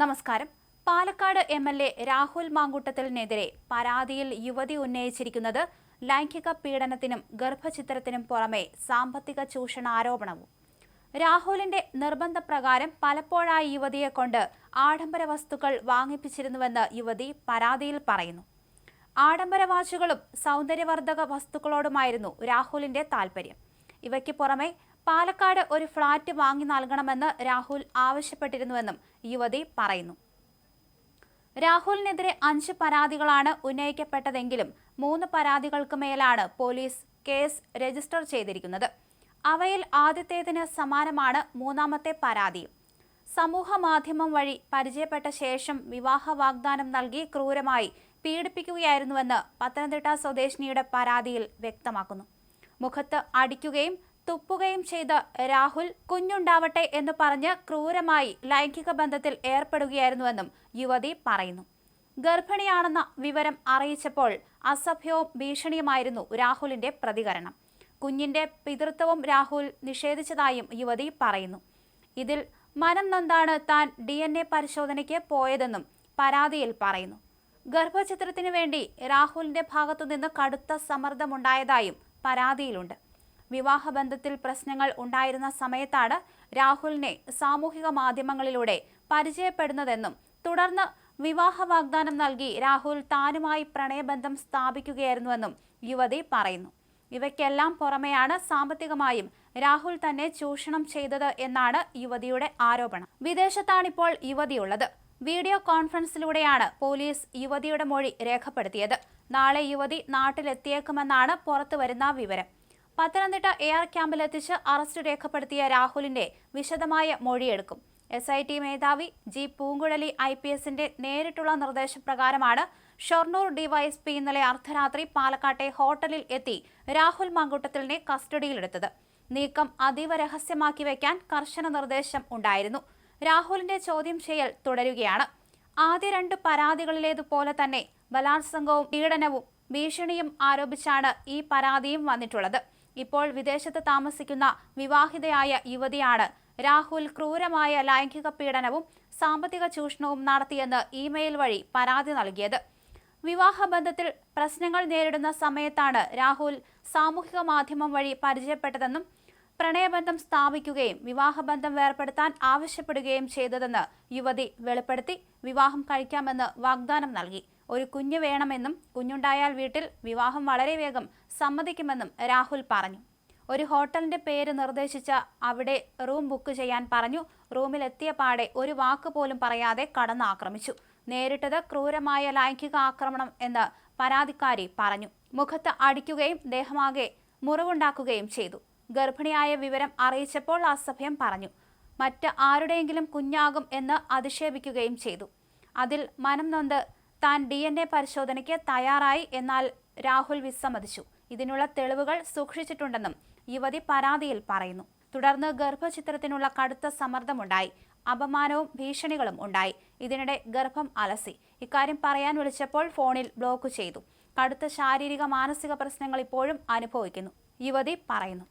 നമസ്കാരം. Palakkad M L A Rahul മാങ്കൂട്ടത്തിനെതിരെ പരാതിയിൽ യുവതി ഉന്നയിച്ചിരിക്കുന്നത് ലൈംഗിക പീഡനത്തിനും ഗർഭചിത്രത്തിനും പുറമെ സാമ്പത്തിക ചൂഷണ ആരോപണവും രാഹുലിന്റെ നിർബന്ധപ്രകാരം പലപ്പോഴായി യുവതിയെ കൊണ്ട് ആഡംബര വസ്തുക്കൾ വാങ്ങിപ്പിച്ചിരുന്നുവെന്ന് യുവതി പരാതിയിൽ പറയുന്നു. ആഡംബര വാച്ചുകളും സൗന്ദര്യവർദ്ധക വസ്തുക്കളോടുമായിരുന്നു രാഹുലിന്റെ താൽപര്യം. ഇവയ്ക്ക് പുറമെ പാലക്കാട് ഒരു ഫ്ളാറ്റ് വാങ്ങി നൽകണമെന്ന് രാഹുൽ ആവശ്യപ്പെട്ടിരുന്നുവെന്നും യുവതി പറയുന്നു. രാഹുലിനെതിരെ അഞ്ച് പരാതികളാണ് ഉന്നയിക്കപ്പെട്ടതെങ്കിലും മൂന്ന് പരാതികൾക്ക് മേലാണ് പോലീസ് കേസ് രജിസ്റ്റർ ചെയ്തിരിക്കുന്നത്. അവയിൽ ആദ്യത്തേതിന് സമാനമാണ് മൂന്നാമത്തെ പരാതി. സമൂഹ മാധ്യമം വഴി പരിചയപ്പെട്ട ശേഷം വിവാഹ വാഗ്ദാനം നൽകി ക്രൂരമായി പീഡിപ്പിക്കുകയായിരുന്നുവെന്ന് പത്തനംതിട്ട സ്വദേശിനിയുടെ പരാതിയിൽ വ്യക്തമാക്കുന്നു. മുഖത്ത് അടിക്കുകയും തുപ്പുകയും ചെയ്ത് രാഹുൽ കുഞ്ഞുണ്ടാവട്ടെ എന്ന് പറഞ്ഞ് ക്രൂരമായി ലൈംഗിക ബന്ധത്തിൽ ഏർപ്പെടുകയായിരുന്നുവെന്നും യുവതി പറയുന്നു. ഗർഭിണിയാണെന്ന വിവരം അറിയിച്ചപ്പോൾ അസഭ്യവും ഭീഷണിയുമായിരുന്നു രാഹുലിന്റെ പ്രതികരണം. കുഞ്ഞിന്റെ പിതൃത്വവും രാഹുൽ നിഷേധിച്ചതായും യുവതി പറയുന്നു. ഇതിൽ മനം നൊന്താണ് താൻ ഡി എൻ എ പരിശോധനയ്ക്ക് പോയതെന്നും പരാതിയിൽ പറയുന്നു. ഗർഭചിത്രത്തിനു വേണ്ടി രാഹുലിന്റെ ഭാഗത്തുനിന്ന് കടുത്ത സമ്മർദ്ദമുണ്ടായതായും പരാതിയിലുണ്ട്. വിവാഹബന്ധത്തിൽ പ്രശ്നങ്ങൾ ഉണ്ടായിരുന്ന സമയത്താണ് രാഹുലിനെ സാമൂഹിക മാധ്യമങ്ങളിലൂടെ പരിചയപ്പെടുന്നതെന്നും തുടർന്ന് വിവാഹ വാഗ്ദാനം നൽകി രാഹുൽ താനുമായി പ്രണയബന്ധം സ്ഥാപിക്കുകയായിരുന്നുവെന്നും യുവതി പറയുന്നു. ഇവയ്ക്കെല്ലാം പുറമെയാണ് സാമ്പത്തികമായും രാഹുൽ തന്നെ ചൂഷണം ചെയ്തത് എന്നാണ് യുവതിയുടെ ആരോപണം. വിദേശത്താണിപ്പോൾ യുവതിയുള്ളത്. വീഡിയോ കോൺഫറൻസിലൂടെയാണ് പോലീസ് യുവതിയുടെ മൊഴി രേഖപ്പെടുത്തിയത്. നാളെ യുവതി നാട്ടിലെത്തിയേക്കുമെന്നാണ് പുറത്തുവരുന്ന വിവരം. പത്തനംതിട്ട എ ആർ ക്യാമ്പിലെത്തിച്ച് അറസ്റ്റ് രേഖപ്പെടുത്തിയ രാഹുലിന്റെ വിശദമായ മൊഴിയെടുക്കും. എസ് ഐ ടി മേധാവി ജി പൂങ്കുഴലി ഐ പി എസിന്റെ നേരിട്ടുള്ള നിർദ്ദേശപ്രകാരമാണ് ഷൊർണൂർ ഡിവൈഎസ്പി ഇന്നലെ അർദ്ധരാത്രി പാലക്കാട്ടെ ഹോട്ടലിൽ എത്തി രാഹുൽ മങ്കുട്ടത്തിലിനെ കസ്റ്റഡിയിലെടുത്തത്. നീക്കം അതീവ രഹസ്യമാക്കി വയ്ക്കാൻ കർശന നിർദ്ദേശം ഉണ്ടായിരുന്നു. രാഹുലിന്റെ ചോദ്യം ചെയ്യൽ തുടരുകയാണ്. ആദ്യ രണ്ട് പരാതികളിലേതുപോലെ തന്നെ ബലാത്സംഗവും പീഡനവും ഭീഷണിയും ആരോപിച്ചാണ് ഈ പരാതിയും വന്നിട്ടുള്ളത്. ഇപ്പോൾ വിദേശത്ത് താമസിക്കുന്ന വിവാഹിതയായ യുവതിയാണ് രാഹുൽ ക്രൂരമായ ലൈംഗിക പീഡനവും സാമ്പത്തിക ചൂഷണവും നടത്തിയെന്ന് ഇമെയിൽ വഴി പരാതി നൽകിയത്. വിവാഹബന്ധത്തിൽ പ്രശ്നങ്ങൾ നേരിടുന്ന സമയത്താണ് രാഹുൽ സാമൂഹിക മാധ്യമം വഴി പരിചയപ്പെട്ടതെന്നും പ്രണയബന്ധം സ്ഥാപിക്കുകയും വിവാഹബന്ധം വേർപ്പെടുത്താൻ ആവശ്യപ്പെടുകയും ചെയ്തതെന്ന് യുവതി വെളിപ്പെടുത്തി. വിവാഹം കഴിക്കാമെന്ന് വാഗ്ദാനം നൽകി. ഒരു കുഞ്ഞ് വേണമെന്നും കുഞ്ഞുണ്ടായാൽ വീട്ടിൽ വിവാഹം വളരെ വേഗം സമ്മതിക്കുമെന്നും രാഹുൽ പറഞ്ഞു. ഒരു ഹോട്ടലിന്റെ പേര് നിർദ്ദേശിച്ച അവിടെ റൂം ബുക്ക് ചെയ്യാൻ പറഞ്ഞു. റൂമിൽ എത്തിയ പാടെ ഒരു വാക്ക് പോലും പറയാതെ കടന്നാക്രമിച്ചു. നേരിട്ടത് ക്രൂരമായ ലൈംഗിക ആക്രമണം എന്ന് പരാതിക്കാരി പറഞ്ഞു. മുഖത്ത് അടിക്കുകയും ദേഹമാകെ മുറിവുണ്ടാക്കുകയും ചെയ്തു. ഗർഭിണിയായ വിവരം അറിയിച്ചപ്പോൾ അസഭ്യം പറഞ്ഞു. മറ്റ് ആരുടെയെങ്കിലും കുഞ്ഞാകും എന്ന് അധിക്ഷേപിക്കുകയും ചെയ്തു. അതിൽ മനം നൊന്ത് താൻ ഡി എൻ എ പരിശോധനയ്ക്ക് തയ്യാറായി എന്നാൽ രാഹുൽ വിസമ്മതിച്ചു. ഇതിനുള്ള തെളിവുകൾ സൂക്ഷിച്ചിട്ടുണ്ടെന്നും യുവതി പരാതിയിൽ പറയുന്നു. തുടർന്ന് ഗർഭചിത്രത്തിനുള്ള കടുത്ത സമ്മർദ്ദമുണ്ടായി. അപമാനവും ഭീഷണികളും ഉണ്ടായി. ഇതിനിടെ ഗർഭം അലസി. ഇക്കാര്യം പറയാൻ വിളിച്ചപ്പോൾ ഫോണിൽ ബ്ലോക്ക് ചെയ്തു. കടുത്ത ശാരീരിക മാനസിക പ്രശ്നങ്ങൾ ഇപ്പോഴും അനുഭവിക്കുന്നു. യുവതി പറയുന്നു.